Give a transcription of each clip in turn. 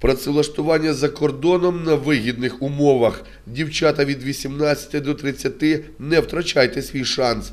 Працевлаштування за кордоном на вигідних умовах. Дівчата від 18 до 30 не втрачайте свій шанс.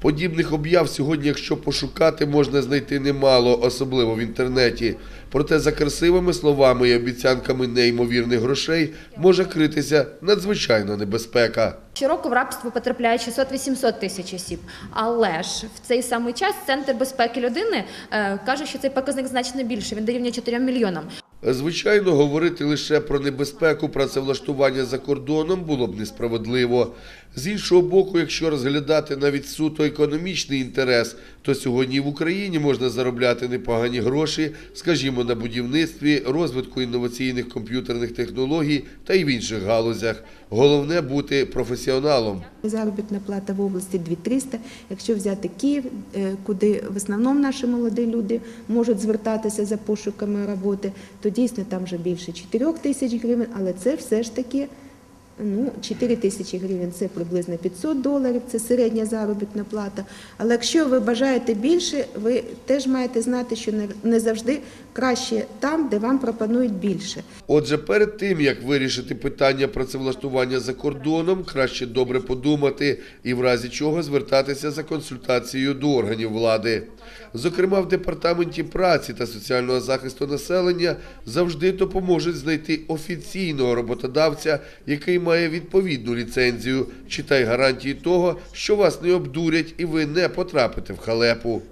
Подібних об'яв сьогодні, якщо пошукати, можна знайти немало, особливо в інтернеті. Проте за красивими словами і обіцянками неймовірних грошей може критися надзвичайна небезпека. Щороку в рабство потрапляє 600-800 тисяч осіб. Але ж в цей самий час Центр безпеки людини е, каже, що цей показник значно більше. Він дорівнює 4 мільйонам. Звичайно, говорити лише про небезпеку працевлаштування за кордоном було б несправедливо. З іншого боку, якщо розглядати навіть суто економічний інтерес, то сьогодні в Україні можна заробляти непогані гроші, скажімо, на будівництві, розвитку інноваційних комп'ютерних технологій та й в інших галузях. Головне бути професіоналом. Заробітна плата в області 2300. Якщо взяти Київ, е, куди в основному наші молоді люди можуть звертатися за пошуками роботи, то дійсно там вже більше 4 тисяч гривень, але це все ж таки ну, 4 тисячі гривень це приблизно 500 доларів, це середня заробітна плата. Але якщо ви бажаєте більше, ви теж маєте знати, що не- завжди краще там, де вам пропонують більше. Отже, перед тим як вирішити питання працевлаштування за кордоном, краще добре подумати і в разі чого звертатися за консультацією до органів влади. Зокрема, в департаменті праці та соціального захисту населення завжди допоможуть знайти офіційного роботодавця, який має відповідну ліцензію, читай гарантії того, що вас не обдурять і ви не потрапите в халепу.